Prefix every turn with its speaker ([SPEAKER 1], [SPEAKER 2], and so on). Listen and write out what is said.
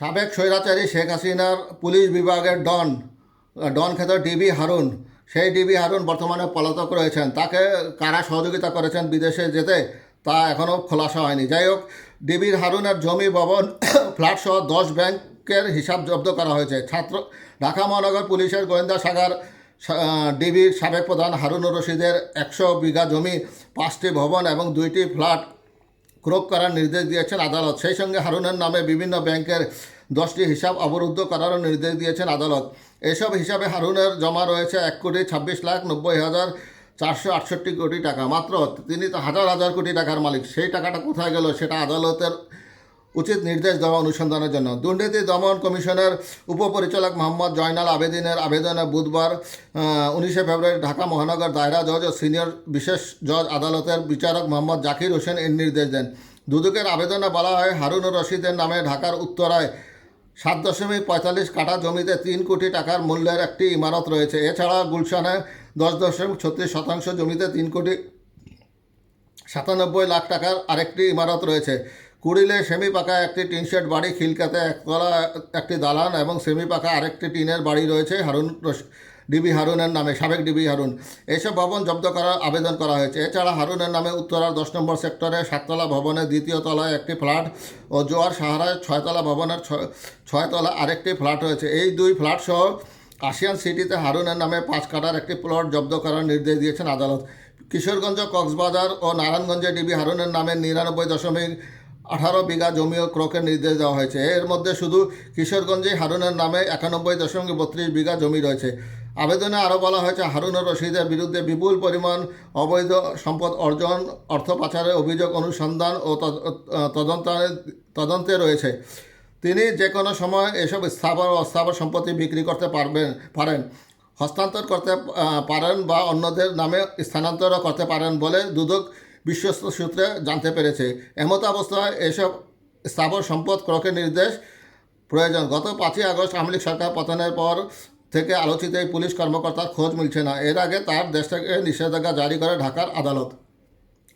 [SPEAKER 1] সাবেক স্বৈরাচারী শেখ হাসিনার পুলিশ বিভাগের ডন ডন খ্যাত ডিবি হারুন। সেই ডিবি হারুন বর্তমানে পলাতক রয়েছেন। তাকে কারা সহযোগিতা করেছেন বিদেশে যেতে, তা এখনও খোলাসা হয়নি। যাই হোক ডিবির হারুনের জমি, ভবন, ফ্ল্যাট সহ দশ ব্যাংকের হিসাব জব্দ করা হয়েছে। ছাত্র, ঢাকা মহানগর পুলিশের গোয়েন্দা শাখার ডিবির সাবেক প্রধান হারুনুর রশিদের একশো বিঘা জমি, পাঁচটি ভবন এবং দুইটি ফ্ল্যাট ক্রোক করার নির্দেশ দিয়েছেন আদালত। সেই সঙ্গে হারুনের নামে বিভিন্ন ব্যাংকের দশটি হিসাব অবরুদ্ধ করারও নির্দেশ দিয়েছেন আদালত। এসব হিসাবে হারুনের জমা রয়েছে এক কোটি ছাব্বিশ লাখ নব্বই হাজার চারশো আটষট্টি কোটি টাকা। মাত্র তিনি তো হাজার হাজার কোটি টাকার মালিক। সেই টাকাটা কোথায় গেল সেটা আদালতের উচিত নির্দেশ দেওয়া অনুসন্ধানের জন্য। দুর্নীতি দমন কমিশনের উপপরিচালক মোহাম্মদ জয়নাল আবেদিনের আবেদনে বুধবার উনিশে ফেব্রুয়ারি ঢাকা মহানগর দায়রা জজ ও সিনিয়র বিশেষ জজ আদালতের বিচারক মোহাম্মদ জাকির হোসেন এর নির্দেশ দেন। দুদকের আবেদনে বলা হয় হারুনুর রশিদের নামে ঢাকার উত্তরায় সাত দশমিক পঁয়তাল্লিশ কাঠা জমিতে তিন কোটি টাকার মূল্যের একটি ইমারত রয়েছে। এছাড়া গুলশানে দশ দশমিক ছত্রিশ শতাংশ জমিতে তিন কোটি সাতানব্বই লাখ টাকার আরেকটি ইমারত রয়েছে। কুড়িলে সেমি পাকা একটি টিন শেড বাড়ি, খিলকাতে একতলা একটি দালান এবং সেমি পাকা আরেকটি টিনের বাড়ি রয়েছে হারুন ডিবি হারুনের নামে, সাবেক ডিবি হারুন। এইসব ভবন জব্দ করার আবেদন করা হয়েছে। এছাড়া হারুনের নামে উত্তরার দশ নম্বর সেক্টরে সাততলা ভবনের দ্বিতীয় তলায় একটি ফ্ল্যাট ও জোয়ার সাহারায় ছয়তলা ভবনের ছয়তলা আরেকটি ফ্ল্যাট রয়েছে। এই দুই ফ্ল্যাট সহ আশিয়ান সিটিতে হারুনের নামে পাঁচ কাটার একটি প্লট জব্দ করার নির্দেশ দিয়েছেন আদালত। কিশোরগঞ্জ, কক্সবাজার ও নারায়ণগঞ্জে ডিবি হারুনের নামে নিরানব্বই দশমিক আঠারো বিঘা জমি ও ক্রোকের নির্দেশ দেওয়া হয়েছে। এর মধ্যে শুধু কিশোরগঞ্জে হারুনের নামে একানব্বই দশমিক বত্রিশ বিঘা জমি রয়েছে। আবেদনে আরও বলা হয়েছে হারুনুর রশিদের বিরুদ্ধে বিপুল পরিমাণ অবৈধ সম্পদ অর্জন, অর্থ পাচারের অভিযোগ অনুসন্ধান ও তদ- তদন্তে তদন্তে রয়েছে। তিনি যে কোনো সময় এসব স্থাবর অস্থাবর সম্পত্তি বিক্রি করতে পারবেন, পারেন, হস্তান্তর করতে পারেন বা অন্যদের নামে স্থানান্তরও করতে পারেন বলে দুদক বিশ্বস্ত সূত্রে জানতে পেরেছে। এমত অবস্থায় এসব স্থাবর সম্পদ ক্রকের নির্দেশ প্রয়োজন। গত পাঁচই আগস্ট আওয়ামী লীগ সরকার পতনের পর থেকে আলোচিত এই পুলিশ কর্মকর্তার খোঁজ মিলছে না। এর আগে তার দেশ থেকে নিষেধাজ্ঞা জারি করে ঢাকার আদালত।